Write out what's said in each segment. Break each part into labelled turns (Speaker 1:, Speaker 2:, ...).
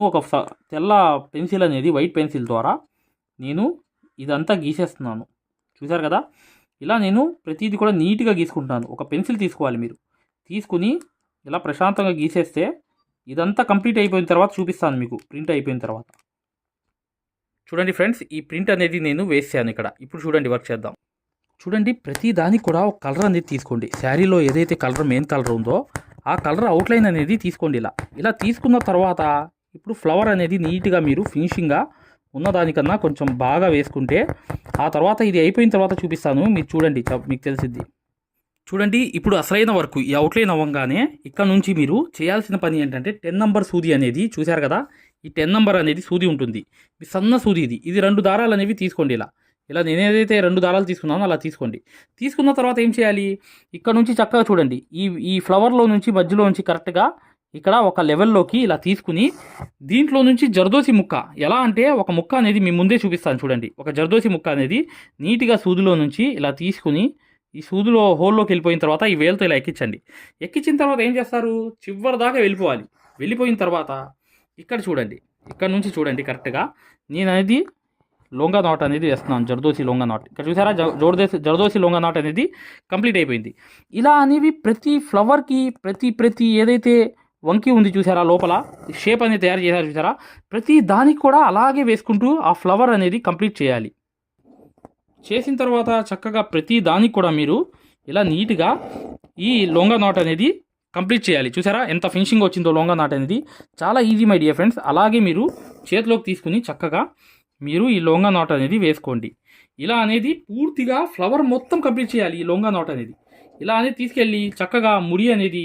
Speaker 1: ఒక తెల్ల పెన్సిల్ అనేది వైట్ పెన్సిల్ ద్వారా నేను ఇదంతా గీసేస్తున్నాను. చూసారు కదా? ఇలా నేను ప్రతిదీ కూడా నీట్గా గీసుకుంటాను. ఒక పెన్సిల్ తీసుకోవాలి మీరు. తీసుకుని ఇలా ప్రశాంతంగా గీసేస్తే ఇదంతా కంప్లీట్ అయిపోయిన తర్వాత చూపిస్తాను మీకు. ప్రింట్ అయిపోయిన తర్వాత. చూడండి ఫ్రెండ్స్ ఈ ప్రింట్ అనేది నేను వేసాను ఇక్కడ. ఇప్పుడు చూడండి వర్క్ చేద్దాం. చూడండి ప్రతి దానికి కూడా ఒక కలర్ అనేది తీసుకోండి. శారీలో ఏదైతే కలర్ మెయిన్ కలర్ ఉందో ఆ కలర్ అవుట్లైన్ అనేది తీసుకోండి ఇలా. ఇలా తీసుకున్న తర్వాత ఇప్పుడు ఫ్లవర్ అనేది నీట్గా మీరు ఫినిషింగ్గా ఉన్నదానికన్నా కొంచెం బాగా వేసుకుంటే ఆ తర్వాత ఇది అయిపోయిన తర్వాత చూపిస్తాను. మీరు చూడండి మీకు తెలిసిద్ది. చూడండి ఇప్పుడు అసలైన వర్క్ ఈ అవుట్లైన్ అవ్వగానే ఇక్కడ నుంచి మీరు చేయాల్సిన పని ఏంటంటే టెన్ నంబర్ సూది అనేది చూశారు కదా? ఈ టెన్ నంబర్ అనేది సూది ఉంటుంది. మీ సన్న సూది ఇది. ఇది రెండు దారాలు అనేవి తీసుకోండి ఇలా. ఇలా నేను ఏదైతే రెండు దారాలు తీసుకున్నానో అలా తీసుకోండి. తీసుకున్న తర్వాత ఏం చేయాలి? ఇక్కడ నుంచి చక్కగా చూడండి. ఈ ఈ ఫ్లవర్లో నుంచి మధ్యలో నుంచి కరెక్ట్గా ఇక్కడ ఒక లెవెల్లోకి ఇలా తీసుకుని దీంట్లో నుంచి జర్దోసి ముక్క. ఎలా అంటే ఒక ముక్క అనేది మీ ముందే చూపిస్తాను చూడండి. ఒక జర్దోసి ముక్క అనేది నీట్గా సూదిలో నుంచి ఇలా తీసుకుని ఈ సూదులో హోల్లోకి వెళ్ళిపోయిన తర్వాత ఈ వేలతో ఇలా ఎక్కించండి. ఎక్కించిన తర్వాత ఏం చేస్తారు? చివరి దాకా వెళ్ళిపోవాలి. వెళ్ళిపోయిన తర్వాత ఇక్కడ చూడండి. ఇక్కడ నుంచి చూడండి కరెక్ట్గా నేను అనేది లొంగ నాట్ అనేది వేస్తున్నాను జర్దోసి లొంగ నాట్. ఇక్కడ చూసారా? జ- జర్దోసి లొంగ నాట్ అనేది కంప్లీట్ అయిపోయింది. ఇలా అనేవి ప్రతి ఫ్లవర్కి ప్రతి ప్రతి ఏదైతే వంకి ఉంది చూసారా లోపల? షేప్ అనేది తయారు చేశారు చూసారా? ప్రతి దానికి కూడా అలాగే వేసుకుంటూ ఆ ఫ్లవర్ అనేది కంప్లీట్ చేయాలి. చేసిన తర్వాత చక్కగా ప్రతి దానికి కూడా మీరు ఇలా నీట్గా ఈ లొంగ నాట్ అనేది కంప్లీట్ చేయాలి. చూసారా ఎంత ఫినిషింగ్ వచ్చిందో లొంగ నాట్ అనేది. చాలా ఈజీ మై డియర్ ఫ్రెండ్స్. అలాగే మీరు చేతిలోకి తీసుకుని చక్కగా మీరు ఈ లొంగ నాట్ అనేది వేసుకోండి. ఇలా అనేది పూర్తిగా ఫ్లవర్ మొత్తం కంప్లీట్ చేయాలి ఈ లొంగ నాట్ అనేది. ఇలా అనేది తీసుకెళ్ళి చక్కగా ముడి అనేది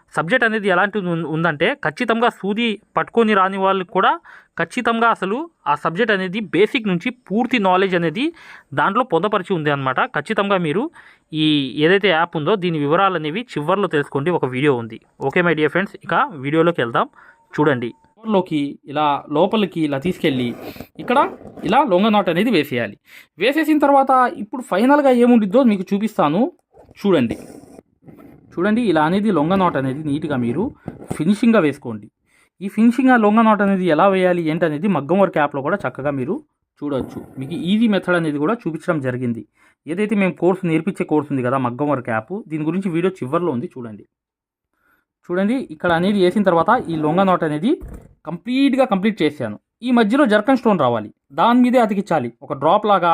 Speaker 1: సబ్జెక్ట్ అనేది ఎలాంటిది ఉందంటే ఖచ్చితంగా సూది పట్టుకొని రాని వాళ్ళకి కూడా ఖచ్చితంగా అసలు ఆ సబ్జెక్ట్ అనేది బేసిక్ నుంచి పూర్తి నాలెడ్జ్ అనేది దాంట్లో పొందపరిచి ఉంది అనమాట ఖచ్చితంగా మీరు ఈ ఏదైతే యాప్ ఉందో దీని వివరాలు అనేవి చివర్లో తెలుసుకోండి. ఒక వీడియో ఉంది. ఓకే మై డియర్ ఫ్రెండ్స్ ఇక వీడియోలోకి వెళ్దాం. చూడండి. లోకి ఇలా లోపలికి ఇలా తీసుకెళ్ళి ఇక్కడ ఇలా లొంగ నాట్ అనేది వేసేయాలి. వేసేసిన తర్వాత ఇప్పుడు ఫైనల్గా ఏముండిద్దో మీకు చూపిస్తాను. చూడండి. చూడండి ఇలా అనేది లొంగ నాట్ అనేది నీట్గా మీరు ఫినిషింగ్గా వేసుకోండి. ఈ ఫినిషింగ్ ఆ లొంగ నాట్ అనేది ఎలా వేయాలి ఏంటనేది మగ్గం వర్క్ యాప్లో కూడా చక్కగా మీరు చూడొచ్చు. మీకు ఈజీ మెథడ్ అనేది కూడా చూపించడం జరిగింది. ఏదైతే మేము కోర్సు నేర్పించే కోర్సు ఉంది కదా మగ్గం వర్క్ యాప్ దీని గురించి వీడియో చివరిలో ఉంది చూడండి. చూడండి ఇక్కడ అనేది వేసిన తర్వాత ఈ లొంగ నాట్ అనేది కంప్లీట్గా కంప్లీట్ చేశాను. ఈ మధ్యలో జర్కన్ స్టోన్ రావాలి. దాని మీదే అతికించాలి. ఒక డ్రాప్ లాగా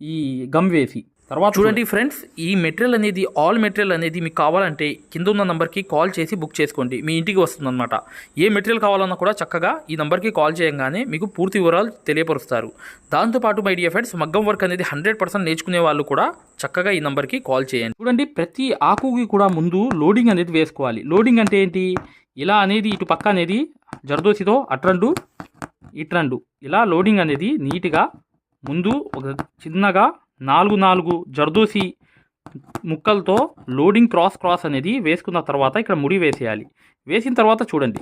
Speaker 1: ఈ గమ్ వేసి. తర్వాత చూడండి ఫ్రెండ్స్ ఈ మెటీరియల్ అనేది ఆల్ మెటీరియల్ అనేది మీకు కావాలంటే కింద ఉన్న నెంబర్కి కాల్ చేసి బుక్ చేసుకోండి. మీ ఇంటికి వస్తుందన్నమాట. ఏ మెటీరియల్ కావాలన్నా కూడా చక్కగా ఈ నెంబర్కి కాల్ చేయగానే మీకు పూర్తి వివరాలు తెలియపరుస్తారు. దాంతోపాటు మై డియర్ ఫ్రెండ్స్ మగ్గం వర్క్ అనేది హండ్రెడ్ పర్సెంట్ నేర్చుకునే వాళ్ళు కూడా చక్కగా ఈ నెంబర్కి కాల్ చేయండి. చూడండి ప్రతి ఆకుకి కూడా ముందు లోడింగ్ అనేది వేసుకోవాలి. లోడింగ్ అంటే ఏంటి? ఇలా అనేది ఇటు పక్క అనేది జరదోసితో అట్రండు ఇట్రండు. ఇలా లోడింగ్ అనేది నీట్గా ముందు ఒక చిన్నగా నాలుగు నాలుగు జర్దూసి ముక్కలతో లోడింగ్ క్రాస్ క్రాస్ అనేది వేసుకున్న తర్వాత ఇక్కడ ముడి వేసేయాలి. వేసిన తర్వాత చూడండి.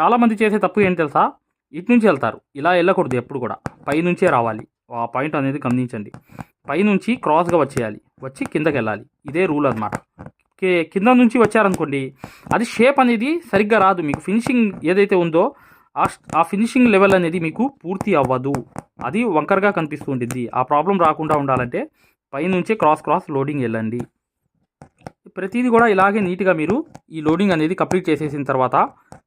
Speaker 1: చాలామంది చేసే తప్పు ఏంటి తెలుసా? ఇటు నుంచి వెళ్తారు. ఇలా వెళ్ళకూడదు ఎప్పుడు కూడా. పైనుంచే రావాలి. ఆ పాయింట్ అనేది గమనించండి. పైనుంచి క్రాస్గా వచ్చేయాలి. వచ్చి కిందకి వెళ్ళాలి. ఇదే రూల్ అనమాట కింద నుంచి వచ్చారనుకోండి అది షేప్ అనేది సరిగ్గా రాదు. మీకు ఫినిషింగ్ ఏదైతే ఉందో ఆ ఆ ఫినిషింగ్ లెవెల్ అనేది మీకు పూర్తి అవ్వదు. అది వంకరగా కనిపిస్తూ ఉంటుంది ఆ ప్రాబ్లం రాకుండా ఉండాలంటే పైనుంచే క్రాస్ క్రాస్ లోడింగ్ వెళ్ళండి ప్రతిదీ కూడా ఇలాగే నీట్గా మీరు ఈ లోడింగ్ అనేది కంప్లీట్ చేసేసిన తర్వాత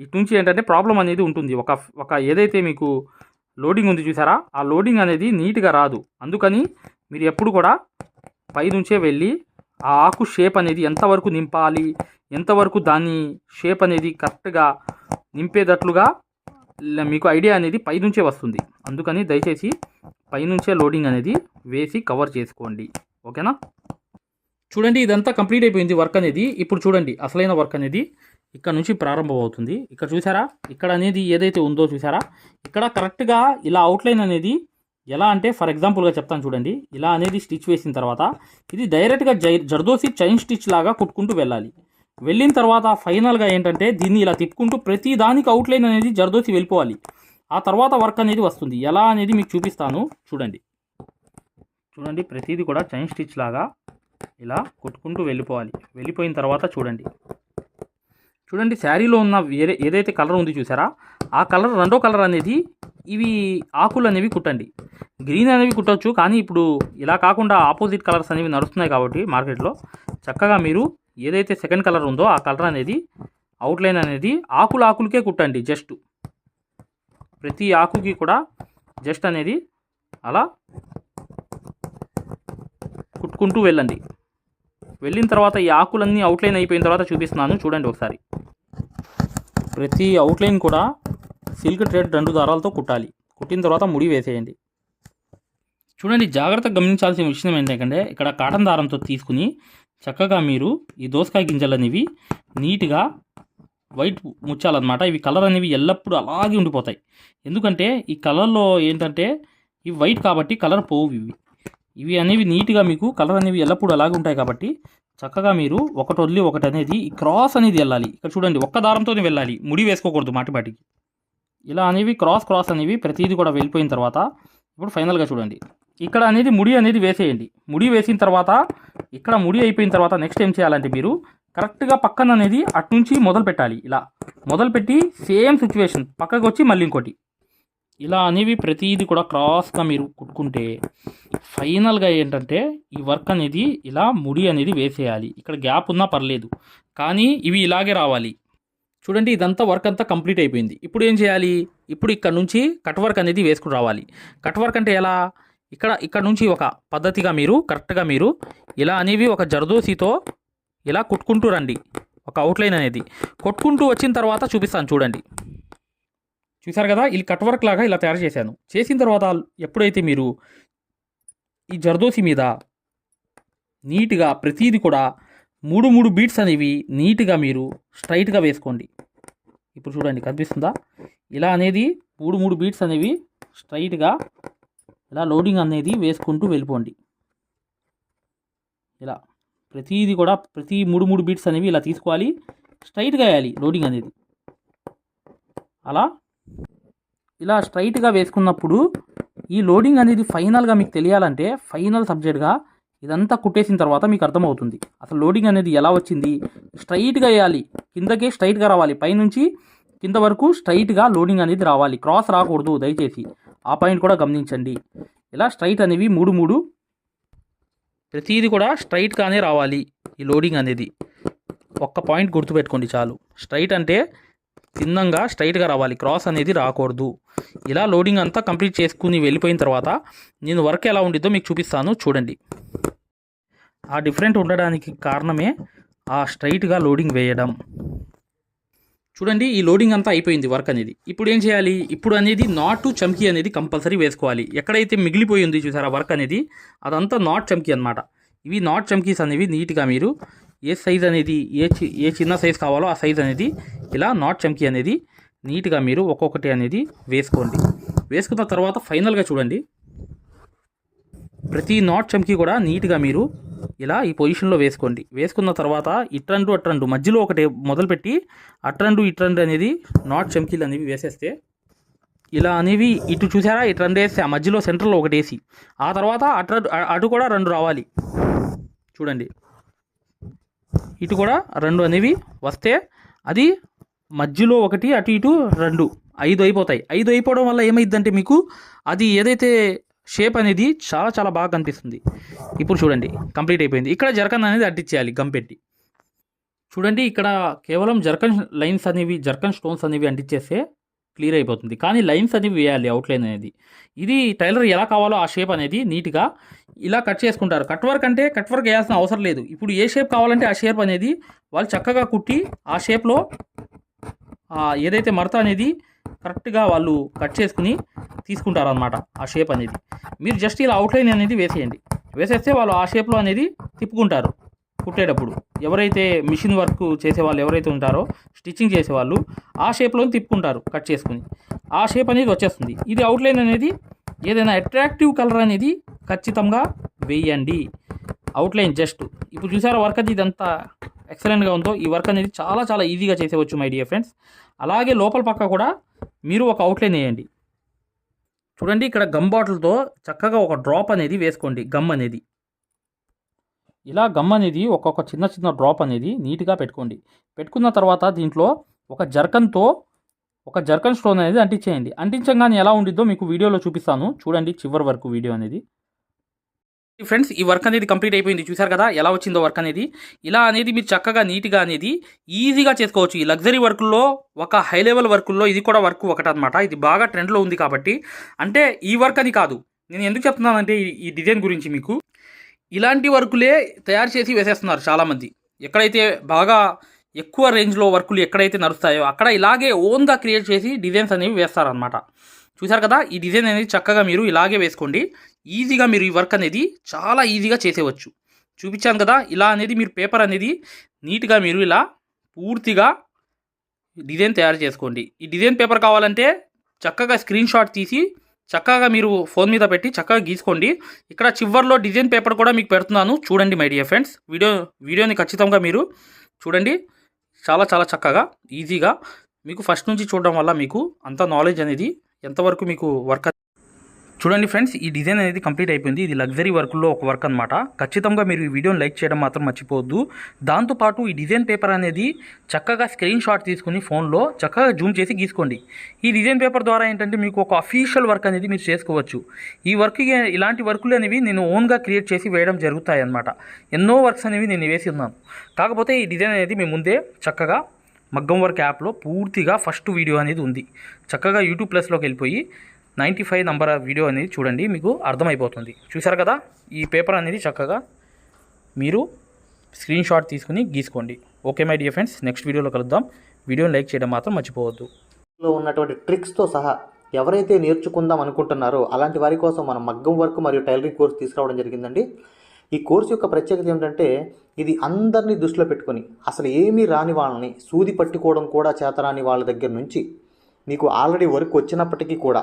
Speaker 1: ఇటు నుంచి ఏంటంటే ప్రాబ్లం అనేది ఉంటుంది. ఒక ఒక ఏదైతే మీకు లోడింగ్ ఉంది చూసారా? ఆ లోడింగ్ అనేది నీట్గా రాదు. అందుకని మీరు ఎప్పుడు కూడా పై నుంచే వెళ్ళి ఆ ఆకు షేప్ అనేది ఎంతవరకు నింపాలి ఎంతవరకు దాని షేప్ అనేది కరెక్ట్గా నింపేటట్లుగా మీకు ఐడియా అనేది పై నుంచే వస్తుంది. అందుకని దయచేసి పైనుంచే లోడింగ్ అనేది వేసి కవర్ చేసుకోండి. ఓకేనా? చూడండి ఇదంతా కంప్లీట్ అయిపోయింది వర్క్ అనేది. ఇప్పుడు చూడండి అసలైన వర్క్ అనేది ఇక్కడ నుంచి ప్రారంభం అవుతుంది ఇక్కడ చూసారా? ఇక్కడ అనేది ఏదైతే ఉందో చూసారా? ఇక్కడ కరెక్ట్గా ఇలా అవుట్లైన్ అనేది ఎలా అంటే ఫర్ ఎగ్జాంపుల్గా చెప్తాను చూడండి. ఇలా అనేది స్టిచ్ వేసిన తర్వాత ఇది డైరెక్ట్గా జై జర్దోసి చైన్ స్టిచ్ లాగా కుట్టుకుంటూ వెళ్ళాలి. వెళ్ళిన తర్వాత ఫైనల్గా ఏంటంటే దీన్ని ఇలా తిప్పుకుంటూ ప్రతి దానికి అవుట్లైన్ అనేది జర్దోసి వెళ్ళిపోవాలి. ఆ తర్వాత వర్క్ అనేది వస్తుంది. ఎలా అనేది మీకు చూపిస్తాను. చూడండి. చూడండి ప్రతిదీ కూడా చైన్ స్టిచ్ లాగా ఇలా కొట్టుకుంటూ వెళ్ళిపోవాలి. వెళ్ళిపోయిన తర్వాత చూడండి. చూడండి శారీలో ఉన్న వేరే ఏదైతే కలర్ ఉంది చూసారా ఆ కలర్ రెండో కలర్ అనేది ఇవి ఆకులు అనేవి కుట్టండి. గ్రీన్ అనేవి కుట్టవచ్చు కానీ ఇప్పుడు ఇలా కాకుండా ఆపోజిట్ కలర్స్ అనేవి నడుస్తున్నాయి కాబట్టి మార్కెట్లో. చక్కగా మీరు ఏదైతే సెకండ్ కలర్ ఉందో ఆ కలర్ అనేది అవుట్లైన్ అనేది ఆకులు ఆకులకే కుట్టండి జస్ట్. ప్రతి ఆకుకి కూడా జస్ట్ అనేది అలా కుట్టుకుంటూ వెళ్ళండి. వెళ్ళిన తర్వాత ఈ ఆకులన్నీ అవుట్లైన్ అయిపోయిన తర్వాత చూపిస్తున్నాను చూడండి ఒకసారి. ప్రతి అవుట్లైన్ కూడా సిల్క్ ట్రేడ్ రెండు దారాలతో కుట్టాలి. కుట్టిన తర్వాత ముడి వేసేయండి. చూడండి జాగ్రత్తగా గమనించాల్సిన విషయం ఏంటంటే ఇక్కడ కాటన్ దారంతో తీసుకుని చక్కగా మీరు ఈ దోసకాయ గింజలు అనేవి నీట్గా వైట్ ముచ్చాలన్నమాట. ఇవి కలర్ అనేవి ఎల్లప్పుడూ అలాగే ఉండిపోతాయి. ఎందుకంటే ఈ కలర్లో ఏంటంటే ఇవి వైట్ కాబట్టి కలర్ పోవు ఇవి. ఇవి అనేవి నీట్గా మీకు కలర్ అనేవి ఎల్లప్పుడూ అలాగే ఉంటాయి కాబట్టి చక్కగా మీరు ఒకటి వదిలి ఒకటి అనేది ఈ క్రాస్ అనేది వెళ్ళాలి. ఇక్కడ చూడండి ఒక్క దారంతోనే వెళ్ళాలి. ముడి వేసుకోకూడదు మాటిపాటికి ఇలా అనేవి క్రాస్ క్రాస్ అనేవి ప్రతిదీ కూడా వెళ్ళిపోయిన తర్వాత ఇప్పుడు ఫైనల్గా చూడండి. ఇక్కడ అనేది ముడి అనేది వేసేయండి. ముడి వేసిన తర్వాత ఇక్కడ ముడి అయిపోయిన తర్వాత నెక్స్ట్ ఏం చేయాలంటే మీరు కరెక్ట్గా పక్కన అనేది అటు నుంచి మొదలు పెట్టాలి ఇలా మొదలు పెట్టి సేమ్ సిచ్యువేషన్ పక్కకు వచ్చి మళ్ళీ ఇంకోటి. ఇలా అనేవి ప్రతిదీ కూడా క్రాస్గా మీరు కుట్టుకుంటే ఫైనల్గా ఏంటంటే ఈ వర్క్ అనేది ఇలా ముడి అనేది వేసేయాలి. ఇక్కడ గ్యాప్ ఉన్నా పర్లేదు. కానీ ఇవి ఇలాగే రావాలి. చూడండి ఇదంతా వర్క్ అంతా కంప్లీట్ అయిపోయింది. ఇప్పుడు ఏం చేయాలి? ఇప్పుడు ఇక్కడ నుంచి కట్ వర్క్ అనేది వేసుకుని రావాలి. కట్ వర్క్ అంటే ఎలా? ఇక్కడ ఇక్కడ నుంచి ఒక పద్ధతిగా మీరు కరెక్ట్గా మీరు ఇలా అనేవి ఒక జర్దోసితో ఇలా కుట్టుకుంటూ రండి. ఒక అవుట్లైన్ అనేది. కొట్టుకుంటూ వచ్చిన తర్వాత చూపిస్తాను చూడండి. చూసారు కదా? ఇది కట్ వర్క్ లాగా ఇలా తయారు చేశాను. చేసిన తర్వాత ఎప్పుడైతే మీరు ఈ జర్దోసి మీద నీట్గా ప్రతీది కూడా మూడు మూడు బీట్స్ అనేవి నీట్గా మీరు స్ట్రైట్గా వేసుకోండి. ఇప్పుడు చూడండి కనిపిస్తుందా? ఇలా అనేది మూడు మూడు బీట్స్ అనేవి స్ట్రైట్గా ఇలా లోడింగ్ అనేది వేసుకుంటూ వెళ్ళిపోండి. ఇలా ప్రతీది కూడా ప్రతి మూడు మూడు బీట్స్ అనేవి ఇలా తీసుకోవాలి. స్ట్రైట్గా వేయాలి లోడింగ్ అనేది. అలా ఇలా స్ట్రైట్గా వేసుకున్నప్పుడు ఈ లోడింగ్ అనేది ఫైనల్గా మీకు తెలియాలంటే ఫైనల్ సబ్జెక్ట్గా ఇదంతా కుట్టేసిన తర్వాత మీకు అర్థమవుతుంది. అసలు లోడింగ్ అనేది ఎలా వచ్చింది? స్ట్రైట్గా వేయాలి. కిందకే స్ట్రైట్గా రావాలి. పైనుంచి కింద వరకు స్ట్రైట్గా లోడింగ్ అనేది రావాలి. క్రాస్ రాకూడదు దయచేసి. ఆ పాయింట్ కూడా గమనించండి. ఇలా స్ట్రైట్ అనేవి మూడు మూడు ప్రతిదీ కూడా స్ట్రైట్గానే రావాలి ఈ లోడింగ్ అనేది. ఒక్క పాయింట్ గుర్తుపెట్టుకోండి చాలు. స్ట్రైట్ అంటే తిన్నంగా స్ట్రైట్గా రావాలి. క్రాస్ అనేది రాకూడదు. ఇలా లోడింగ్ అంతా కంప్లీట్ చేసుకుని వెళ్ళిపోయిన తర్వాత నేను వర్క్ ఎలా ఉండిద్దో మీకు చూపిస్తాను. చూడండి. ఆ డిఫరెంట్ ఉండడానికి కారణమే ఆ స్ట్రైట్గా లోడింగ్ వేయడం. చూడండి ఈ లోడింగ్ అంతా అయిపోయింది వర్క్ అనేది. ఇప్పుడు ఏం చేయాలి? ఇప్పుడు అనేది నాటు చమ్కీ అనేది కంపల్సరీ వేసుకోవాలి. ఎక్కడైతే మిగిలిపోయింది చూసారా వర్క్ అనేది అదంతా నాట్ చమ్కీ అనమాట ఇవి నాట్ చమ్కీస్ అనేవి నీట్గా మీరు ఏ సైజ్ అనేది ఏ చి ఏ చిన్న సైజ్ కావాలో ఆ సైజ్ అనేది ఇలా నాట్ చమ్కీ అనేది నీట్గా మీరు ఒక్కొక్కటి అనేది వేసుకోండి. వేసుకున్న తర్వాత ఫైనల్గా చూడండి. ప్రతి నాట్ చమ్కీ కూడా నీట్గా మీరు ఇలా ఈ పొజిషన్లో వేసుకోండి. వేసుకున్న తర్వాత ఇట్రండు అట్రండు మధ్యలో ఒకటి మొదలుపెట్టి అట్రండు ఇట్రండు అనేది నాట్ చమ్కీలు అనేవి వేసేస్తే ఇలా అనేవి ఇటు చూసారా? ఇటు రెండు వేస్తే ఆ మధ్యలో సెంటర్లో ఒకటి వేసి ఆ తర్వాత అటు అటు కూడా రెండు రావాలి. చూడండి. ఇటు కూడా రెండు అనేవి వస్తే అది మధ్యలో ఒకటి అటు ఇటు రెండు ఐదు అయిపోతాయి. ఐదు అయిపోవడం వల్ల ఏమైందంటే మీకు అది ఏదైతే షేప్ అనేది చాలా చాలా బాగా కనిపిస్తుంది. ఇప్పుడు చూడండి కంప్లీట్ అయిపోయింది. ఇక్కడ జర్కన్ అనేది అడ్డిచ్చేయాలి గమ్ పెట్టి. చూడండి ఇక్కడ కేవలం జర్కన్ లైన్స్ అనేవి జర్కన్ స్టోన్స్ అనేవి అంటించేస్తే క్లియర్ అయిపోతుంది. కానీ లైన్స్ అనేవి వేయాలి అవుట్లైన్ అనేది. ఇది టైలర్ ఎలా కావాలో ఆ షేప్ అనేది నీట్గా ఇలా కట్ చేసుకుంటారు. కట్ వర్క్ అంటే కట్ వర్క్ వేయాల్సిన అవసరం లేదు. ఇప్పుడు ఏ షేప్ కావాలంటే ఆ షేప్ అనేది వాళ్ళు చక్కగా కుట్టి ఆ షేప్లో ఏదైతే మడత అనేది కరెక్ట్గా వాళ్ళు కట్ చేసుకుని తీసుకుంటారు అనమాట ఆ షేప్ అనేది. మీరు జస్ట్ ఇలా అవుట్లైన్ అనేది వేసేయండి. వేసేస్తే వాళ్ళు ఆ షేప్లో అనేది తిప్పుకుంటారు. కుట్టేటప్పుడు ఎవరైతే మిషన్ వర్క్ చేసే వాళ్ళు ఎవరైతే ఉంటారో స్టిచ్చింగ్ చేసేవాళ్ళు ఆ షేప్లో తిప్పుకుంటారు కట్ చేసుకుని. ఆ షేప్ అనేది వచ్చేస్తుంది. ఇది అవుట్లైన్ అనేది ఏదైనా అట్రాక్టివ్ కలర్ అనేది ఖచ్చితంగా వేయండి. అవుట్లైన్ జస్ట్ ఇప్పుడు చూసారా వర్క్ అది ఇదంతా ఎక్సలెంట్గా ఉందో? ఈ వర్క్ అనేది చాలా చాలా ఈజీగా చేసేవచ్చు మై డియర్ ఫ్రెండ్స్ అలాగే లోపల పక్క కూడా మీరు ఒక అవుట్లైన్ వేయండి. చూడండి ఇక్కడ గమ్ బాటిల్తో చక్కగా ఒక డ్రాప్ అనేది వేసుకోండి గమ్ అనేది. ఇలా గమ్ అనేది ఒక్కొక్క చిన్న చిన్న డ్రాప్ అనేది నీట్గా పెట్టుకోండి. పెట్టుకున్న తర్వాత దీంట్లో ఒక జర్కన్తో ఒక జర్కన్ స్టోన్ అనేది అంటించేయండి. అంటించగానే ఎలా ఉండిద్దో మీకు వీడియోలో చూపిస్తాను. చూడండి చివరి వరకు వీడియో అనేది. ఫ్రెండ్స్ ఈ వర్క్ అనేది కంప్లీట్ అయిపోయింది. చూసారు కదా ఎలా వచ్చిందో వర్క్ అనేది. ఇలా అనేది మీరు చక్కగా నీట్గా అనేది ఈజీగా చేసుకోవచ్చు. ఈ లగ్జరీ వర్క్లో ఒక హై లెవెల్ వర్కుల్లో ఇది కూడా వర్క్ ఒకటి అనమాట ఇది బాగా ట్రెండ్లో ఉంది కాబట్టి. అంటే ఈ వర్క్ అని కాదు. నేను ఎందుకు చెప్తున్నానంటే ఈ డిజైన్ గురించి మీకు. ఇలాంటి వర్కులే తయారు చేసి వేసేస్తున్నారు చాలామంది. ఎక్కడైతే బాగా ఎక్కువ రేంజ్లో వర్కులు ఎక్కడైతే నడుస్తాయో అక్కడ ఇలాగే ఓన్గా క్రియేట్ చేసి డిజైన్స్ అనేవి వేస్తారనమాట చూసారు కదా ఈ డిజైన్ అనేది చక్కగా మీరు ఇలాగే వేసుకోండి. ఈజీగా మీరు ఈ వర్క్ అనేది చాలా ఈజీగా చేసేవచ్చు. చూపించాను కదా ఇలా అనేది మీరు పేపర్ అనేది నీట్గా మీరు ఇలా పూర్తిగా డిజైన్ తయారు చేసుకోండి. ఈ డిజైన్ పేపర్ కావాలంటే చక్కగా స్క్రీన్ షాట్ తీసి చక్కగా మీరు ఫోన్ మీద పెట్టి చక్కగా గీసుకోండి. ఇక్కడ చివర్లో డిజైన్ పేపర్ కూడా మీకు పెడుతున్నాను. చూడండి మై డియర్ ఫ్రెండ్స్. వీడియో వీడియోని ఖచ్చితంగా మీరు చూడండి. చాలా చాలా చక్కగా ఈజీగా. మీకు ఫస్ట్ నుంచి చూడడం వల్ల మీకు అంత నాలెడ్జ్ అనేది ఎంతవరకు మీకు వర్క్ చూడండి ఫ్రెండ్స్ ఈ డిజైన్ అనేది కంప్లీట్ అయిపోయింది. ఇది లగ్జరీ వర్క్లో ఒక వర్క్ అనమాట ఖచ్చితంగా మీరు ఈ వీడియోని లైక్ చేయడం మాత్రం మర్చిపోవద్దు. దాంతోపాటు ఈ డిజైన్ పేపర్ అనేది చక్కగా స్క్రీన్ షాట్ తీసుకుని ఫోన్లో చక్కగా జూమ్ చేసి గీసుకోండి. ఈ డిజైన్ పేపర్ ద్వారా ఏంటంటే మీకు ఒక అఫీషియల్ వర్క్ అనేది మీరు చేసుకోవచ్చు. ఈ వర్క్ ఇలాంటి వర్కులు అనేవి నేను ఓన్గా క్రియేట్ చేసి వేయడం జరుగుతాయి అన్నమాట. ఎన్నో వర్క్స్ అనేవి నేను వేసి ఉన్నాను. కాకపోతే ఈ డిజైన్ అనేది మీ ముందే చక్కగా మగ్గం వర్క్ యాప్లో పూర్తిగా ఫస్ట్ వీడియో అనేది ఉంది. చక్కగా యూట్యూబ్ ప్లస్లోకి వెళ్ళిపోయి నైంటీ ఫైవ్ నంబర్ వీడియో అనేది చూడండి మీకు అర్థమైపోతుంది. చూసారు కదా? ఈ పేపర్ అనేది చక్కగా మీరు స్క్రీన్ షాట్ తీసుకుని గీసుకోండి. Okay my dear friends next వీడియోలో కలుద్దాం. వీడియోని లైక్ చేయడం మాత్రం మర్చిపోవద్దు.
Speaker 2: లో ఉన్నటువంటి ట్రిక్స్తో సహా ఎవరైతే నేర్చుకుందాం అనుకుంటున్నారో అలాంటి వారి కోసం మనం మగ్గం వర్క్ మరియు టైలరింగ్ కోర్స్ తీసుకురావడం జరిగిందండి. ఈ కోర్సు యొక్క ప్రత్యేకత ఏంటంటే ఇది అందరినీ దృష్టిలో పెట్టుకొని అసలు ఏమీ రాని వాళ్ళని సూది పట్టుకోవడం కూడా చేతరాని వాళ్ళ దగ్గర నుంచి మీకు ఆల్రెడీ వర్క్ వచ్చినప్పటికీ కూడా